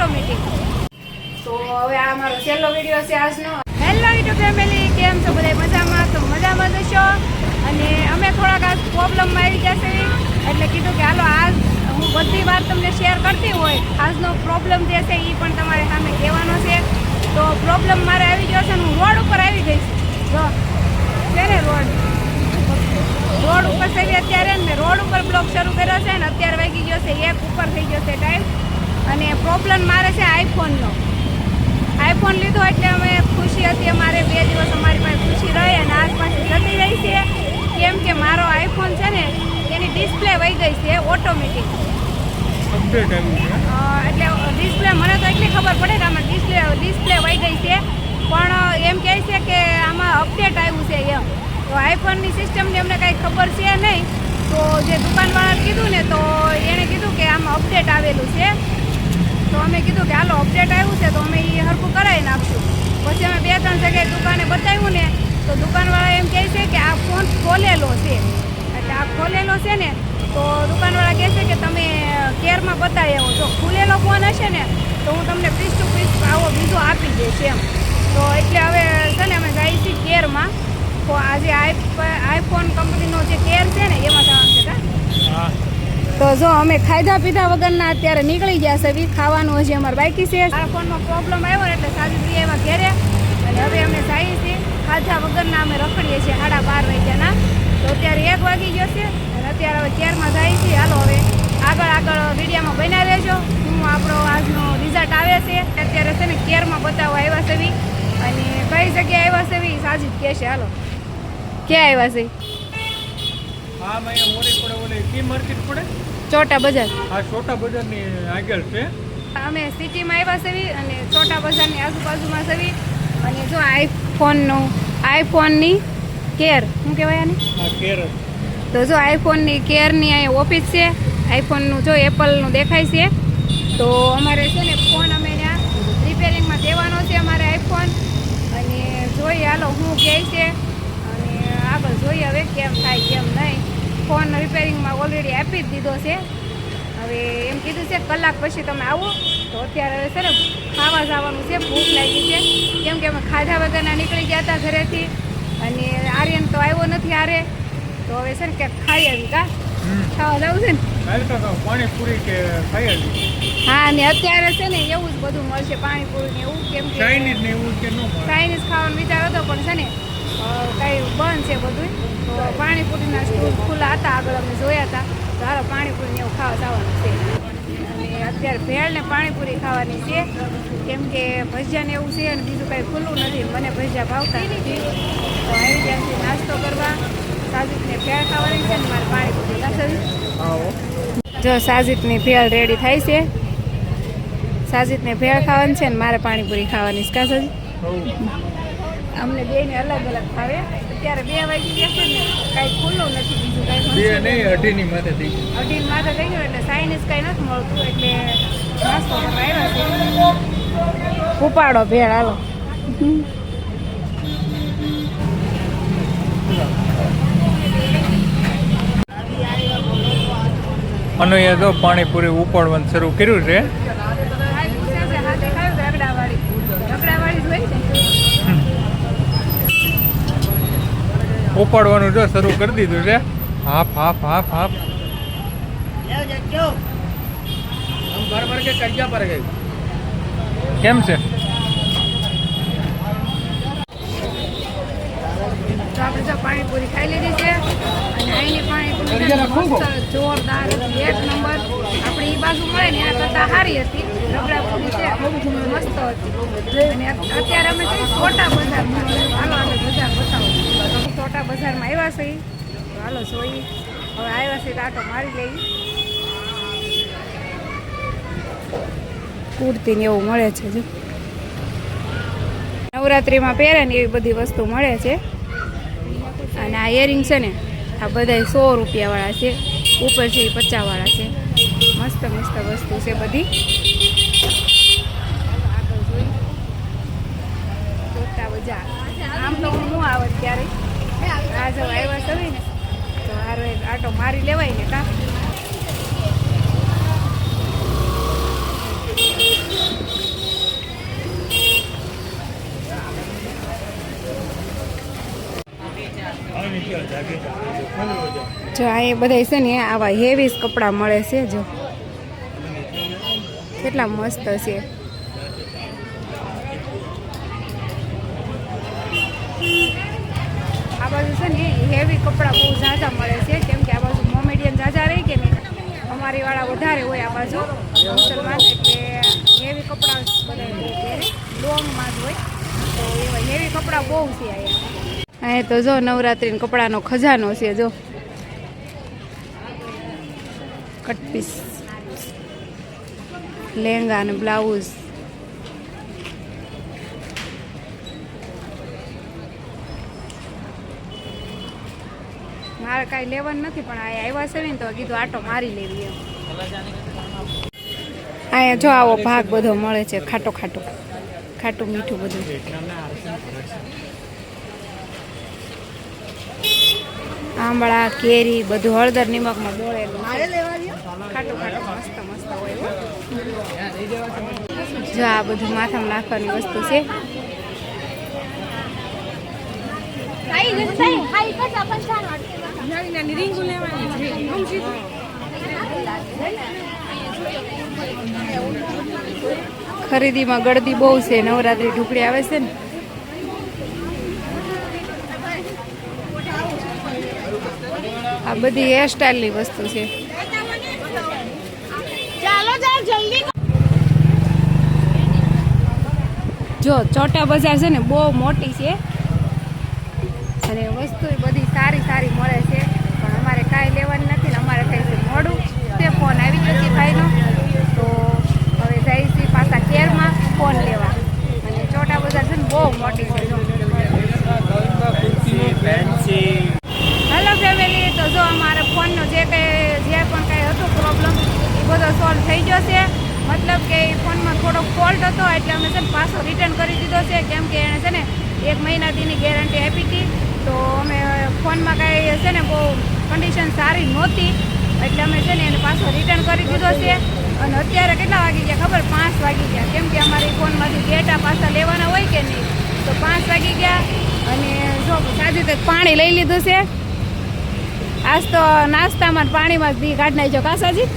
Automatic તો હવે આ મારો છેલ્લો વીડિયો છે આજનો. હેલો યુટ્યુબ ફેમિલી કેમ છો બધા મજામાં? તો મજામાં જશો અને અમે થોડાક આજ પ્રોબ્લેમમાં આવી જશે એટલે કીધું કે હાલો આજ હું બધી વાત તમને શેર કરતી હોય. આજનો પ્રોબ્લેમ જે છે એ પણ તમારે સામે કહેવાનો છે. તો પ્રોબ્લેમ મારે આવી ગયો છે હું રોડ ઉપર આવી ગઈ છું. જો છે ને રોડ? રોડ ઉપર થઈ અત્યારે? ને રોડ ઉપર બ્લોક શરૂ કર્યો છે ને અત્યારે વાગી ગયો છે એક ઉપર થઈ ગયો છે ટાઈમ. અને પ્રોબ્લેમ મારે છે આઈફોનનો આઈફોન લીધો એટલે અમે ખુશી હતી. અમારે બે દિવસ અમારી પાસે ખુશી રહી અને આજ પાસે જતી રહી છે. કેમ કે મારો આઈફોન છે ને એની ડિસ્પ્લે વહી ગઈ છે ઓટોમેટિક એટલે ડિસ્પ્લે મને તો એટલી ખબર પડે કે આમાં ડિસ્પ્લે ડિસ્પ્લે વહી ગઈ છે. પણ એમ કહે છે કે આમાં અપડેટ આવ્યું છે એમ. તો આઈફોનની સિસ્ટમની અમને કાંઈ ખબર છે નહીં. તો જે દુકાનવાળાને કીધું ને તો એણે કીધું કે આમાં અપડેટ આવેલું છે. અમે કીધું કે હાલો અપડેટ આવ્યું છે તો અમે એ હરખું કરાવી નાખશું. પછી અમે બે ત્રણ જગ્યાએ દુકાને બતાવ્યું ને, તો દુકાનવાળા એમ કહે છે કે આ ફોન ખોલેલો છે. એટલે આ ખોલેલો છે ને, તો દુકાનવાળા કહે છે કે તમે કેરમાં બતાવી આવો. જો ખુલેલો ફોન હશે ને, તો હું તમને પીસ ટુ પીસ આવો, બીજો આપી દઈશ એમ. તો એટલે હવે છે ને અમે જઈએ છીએ કેરમાં. તો આજે આઈફોન કંપનીનો જે કેર છે ને, એમાં જવાનું છે હા. તો જો અમે ખાધા પીધા વગરના અત્યારે નીકળી ગયા છે. બી ખાવાનું હજી અમારે બાકી છે. આ ફોનમાં પ્રોબ્લેમ આવ્યો એટલે સાજી એવા ઘેરે. અને હવે અમે જઈએ છીએ. ખાધા વગરના અમે રખડીએ છીએ. સાડા બાર વાગ્યાના તો અત્યારે એક વાગી ગયો છે. અને અત્યારે હવે કેરમાં જઈએ છીએ. હાલો હવે આગળ આગળ વિડીયામાં બન્યા રહેજો. હું આપણો આજનો રિઝલ્ટ આવે છે. અત્યારે છે ને કેરમાં બતાવવા આવ્યા છે બી અને કઈ જગ્યાએ આવ્યા છે બી સાજી જ કહેશે હાલો. ક્યાં આવ્યા છે? હા અહીંયા મોડી પડે ઓલી કી માર્કેટ પડે? ચોટા બજાર. આ છોટા બજારની આગળ છે. અમે સિટીમાં આવ્યા સેવી અને છોટા બજારની આજુબાજુમાં સેવી અને જો આઈફોનનું આઈફોનની કેર શું કહેવાય આને? કેર તો જો આઈફોનની કેરની અહીંયા ઓફિસ છે. આઈફોનનું જો એપલનું દેખાય છે. તો અમારે છે ને ફોન અમે ત્યાં રિપેરિંગમાં દેવાનો છે અમારે આઈફોન. અને જોઈએ હાલો શું કહે છે. અને આગળ જોઈએ હવે કેમ થાય કેમ નહીં. ફોન રિપેરિંગમાં ઓલરેડી આપી જ દીધો છે. હવે એમ કીધું છે કલાક પછી તમે આવો. તો અત્યારે હવે છે ને ખાવા જવાનું છે ભૂખ લાગી છે. કેમ કે અમે ખાધા વગરના નીકળી ગયા હતા ઘરેથી. અને આર્યન તો આવ્યો નથી આરે તો હવે છે ને ક્યાંક ખાઈ આવી કા? ખાવા જવું છે ને? પાણીપુરી કે ખાઈ આવી? હા ને અત્યારે છે ને એવું જ બધું મળશે પાણીપુરી ને એવું કેમ કે ચાઇનીઝ ને એવું કે ન ચાઇનીઝ ખાવાનો વિચાર હતો પણ છે ને કાંઈ બંધ છે બધું તો પાણીપુરીના સ્ટોલ ખુલ્લા હતા, આગળ અમે જોયા હતા. તો હાલો પાણીપુરી ને એવું ખાવા જવાનું છે. અને અત્યારે ભેળ ને પાણીપુરી ખાવાની છે. કેમ કે ભજીયા ને એવું છે અને બીજું કાંઈ ખુલ્લું નથી. મને ભજીયા ભાવતા નથી. તો આવી ત્યાંથી નાસ્તો કરવા સાજીદને ભેળ ખાવાની છે ને મારે પાણીપુરી ખાસવી જો સાજીદની ભેળ રેડી થાય છે. સાજીદને ભેળ ખાવાની છે ને મારે પાણીપુરી ખાવાની છે. કા. અમને બેને અલગ અલગ ભાવે. અત્યારે બે વાગી ગયા છે ને કાંઈ ખુલ્લું નથી બીજું બે કાંઈ નહીં અઢીની માથે થઈ ગયું. અઢી માથે થઈ ગયું એટલે ચાઇનીઝ કાંઈ નથી મળતું એટલે નાસ્તો આવ્યા છે. ઉપાડો ભેળ હાલો. અને તો પાણીપુરી ઉપાડવાનું શરૂ કર્યું છે રગડાવાળી રગડાવાળી જોઈ છે ઉપાડવાનું જો શરૂ કરી દીધું છે. Half half half half. કેમ છે? તો આપણે જો પાણીપુરી ખાઈ લીધી છે. અને અહીંની પાણીપુરી જોરદાર હતી. એક નંબર. આપણે એ બાજુ મળે ને આ કરતાં સારી હતી. છે. મસ્ત હતી. અને અત્યારે અમે છોટા બજારમાં હાલો આપણે બજાર બતાવો. છોટા બજારમાં આવ્યા છે. તો હાલો જોઈ હવે આવ્યા છે આટો મારી લઈ. કુર્તી ને એવું મળે છે જો. નવરાત્રિમાં પહેરે ને એવી બધી વસ્તુ મળે છે. અને આ ઇયરિંગ છે ને, આ બધા સો રૂપિયાવાળા છે. ઉપર છે એ પચાસવાળા છે. મસ્ત મસ્ત વસ્તુ છે બધી. આગળ જોઈ બજાર આમ તો હું આવત ત્યારે આ જો આવ્યા સવી ને એક આટો મારી લેવાય ને કા? જો આ બધા છે ને, આવા હેવી કપડાં મળે છે, જો. કેટલા મસ્ત છે. છે ને હેવી કપડાં બહુ ઝાઝા મળે છે. કેમ કે આ બાજુ મોમેડિયન ઝાઝા રહી કે નહીં? અમારી વાળા વધારે હોય આ બાજુ. મુસલમાન એટલે હેવી કપડાં બધા લોંગમાં જ હોય. તો એવા હેવી કપડાં બહુ છે અહીંયા. અહીંયા તો જો નવરાત્રિના કપડાનો ખજાનો છે, જો. કટપીસ લેંગા અને બ્લાઉઝ મારે કાંઈ લેવાનું નથી પણ આ આવ્યા છે ને તો કીધું આટો મારી લેવી એમ અહીંયા જો આવો ભાગ બધો મળે છે ખાટો ખાટો ખાટું મીઠું બધું આંબળા કેરી બધું હળદર નિમકમાં બોળેલું ખાટું ખાટું મસ્ત મસ્ત હોય જો આ બધું માથામાં નાખવાની વસ્તુ છે ખરીદીમાં ગળદી બહુ છે નવરાત્રી ઢુકડી આવે છે ને. આ બધી હેરસ્ટાઈલની વસ્તુ છે. જો ચોટા બજાર છે ને બહુ મોટી છે અને વસ્તુ બધી સારી સારી મળે છે પણ અમારે કાંઈ લેવાની નથી ને અમારે થાય છે મોડું તે ફોન આવી ગયો છે ભાઈનો તો હવે જાય છે પાછા કેરમાં ફોન લેવા અને ચોટા બજાર છે ને બહુ મોટી છે જો હેલો ફેમિલી તો જો અમારે ફોનનો જે કંઈ જે પણ કંઈ હતો પ્રોબ્લેમ એ થઈ ગયો છે મતલબ કે એ ફોનમાં થોડોક ફોલ્ટ હતો, એટલે અમે છે ને પાછો રિટર્ન કરી દીધો છે. કેમ કે એણે છે ને એક મહિનાથીની ગેરંટી આપી હતી. તો અમે ફોનમાં કાંઈ છે ને બહુ કન્ડિશન સારી નહોતી. એટલે અમે છે ને એને પાછો રિટર્ન કરી દીધો છે. અને અત્યારે કેટલા વાગી ગયા ખબર? પાંચ વાગી ગયા. કેમ કે અમારે ફોનમાંથી ડેટા પાછા લેવાના હોય કે નહીં? તો પાંચ વાગી ગયા. અને જો સાજુ તક પાણી લઈ લીધું છે. આજ તો નાસ્તામાં પાણીમાં જ બી કાઢ નાખ્યો. કાસાજી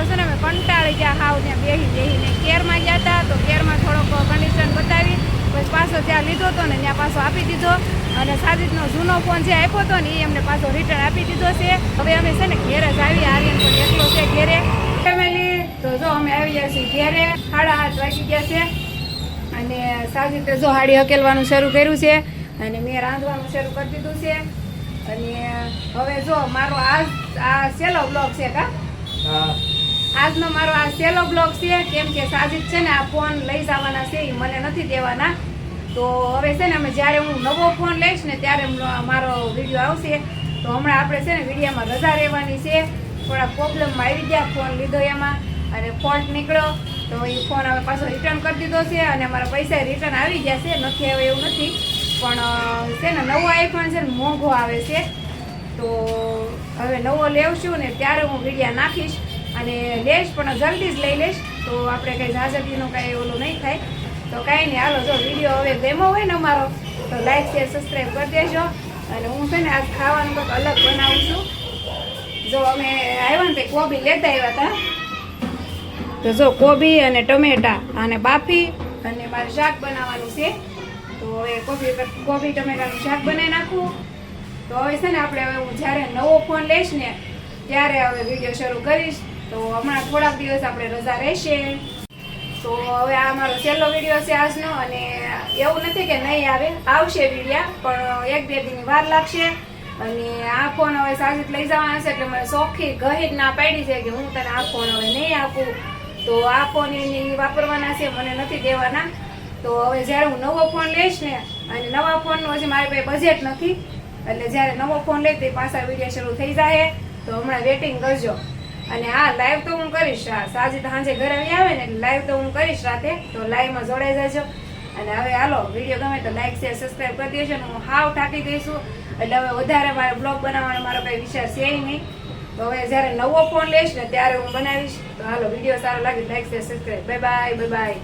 તો છે ને અમે કંટાળી ગયા હાવ ત્યાં બેહી બેહીને. કેરમાં ગયા હતા તો કેરમાં થોડોક કન્ડિશન બતાવી. પછી પાછો ત્યાં લીધો હતો ને ત્યાં પાછો આપી દીધો. અને સાજીદનો જૂનો ફોન જે આપ્યો હતો ને એ અમને પાછો રિટર્ન આપી દીધો છે. હવે અમે છે ને ઘેરે જ આવી આર્યન પણ એકલો છે ઘેરે. ફેમિલી તો જો અમે આવી ગયા છીએ ઘેરે. સાડા આઠ વાગી ગયા છે. અને સાજીદે જો હાડી હકેલવાનું શરૂ કર્યું છે. અને મેં રાંધવાનું શરૂ કરી દીધું છે. અને હવે જો મારો આ આ સેલો બ્લોગ છે કા? આજનો મારો આ સેલો બ્લોગ છે, કેમ કે સાજિદ છે ને આ ફોન લઈ જવાના છે એ મને નથી દેવાના. તો હવે છે ને અમે જ્યારે હું નવો ફોન લઈશ ને ત્યારે મારો વીડિયો આવશે. તો હમણાં આપણે છે ને વિડીયોમાં રજા રહેવાની છે. થોડા પ્રોબ્લેમમાં આવી ગયા ફોન લીધો એમાં, અને ફોલ્ટ નીકળ્યો. તો એ ફોન હવે પાછો રિટર્ન કરી દીધો છે, અને અમારા પૈસા રિટર્ન આવી ગયા છે. નથી આવે એવું નથી, પણ છે ને નવો આઈફોન છે ને મોંઘો આવે છે. તો હવે નવો લેવશું ને ત્યારે હું વિડીયા નાખીશ. અને લઈશ પણ જલ્દી જ લઈ લઈશ. તો આપણે કંઈ ઝાઝટીનું કાંઈ ઓલું નહીં થાય. તો કાંઈ નહીં, હાલો જો વીડિયો હવે ગેમો હોય ને અમારો, તો લાઈક શેર સબસ્ક્રાઈબ કરી દેજો. અને હું છે ને આજ ખાવાનું કંઈક અલગ બનાવું છું. જો અમે આવ્યા ને તે કોબી લેતા આવ્યા હતા. તો જો કોબી અને ટમેટા અને બાફી અને મારે શાક બનાવવાનું છે. તો હવે કોબી કોબી, ટમેટાનું શાક બનાવી નાખું. તો હવે છે ને આપણે હવે હું જ્યારે નવો ફોન લઈશ ને, ત્યારે હવે વીડિયો શરૂ કરીશ. તો હમણાં થોડાક દિવસ આપણે રજા રહેશે. તો હવે આ મારો છેલ્લો વીડિયો છે આજનો અને એવું નથી કે નહીં આવે, આવશે વિડીયા પણ એક બે દિન વાર લાગશે. અને આ ફોન હવે સાજીદ લઈ જવાના છે, એટલે મને શોખી ગહી જ ના પાડી છે કે હું તને આ ફોન હવે નહીં આપું. તો આ ફોન એની વાપરવાના છે, મને નથી દેવાના. તો હવે જ્યારે હું નવો ફોન લઈશ ને, અને નવા ફોનનું હજી મારી પાસે બજેટ નથી, એટલે જ્યારે નવો ફોન લઈ તે પાછા વીડિયો શરૂ થઈ જાય તો હમણાં વેટિંગ કરજો. અને હા લાઈવ તો હું કરીશ સાજી સાંજે ઘરે આવી ને લાઈવ તો હું કરીશ રાતે. તો લાઈવમાં જોડાઈ જજો. અને હવે હાલો વીડિયો ગમે તો લાઈક શેર સબસ્ક્રાઈબ કરી દેજો અને હું હાવ થાકી ગઈ છું. એટલે હવે વધારે મારે બ્લોગ બનાવવાનો મારો કંઈ વિચાર છે નહીં. તો હવે જ્યારે નવો ફોન લઈશ ને ત્યારે હું બનાવીશ. તો હાલો વીડિયો સારો લાગે like share subscribe bye bye bye bye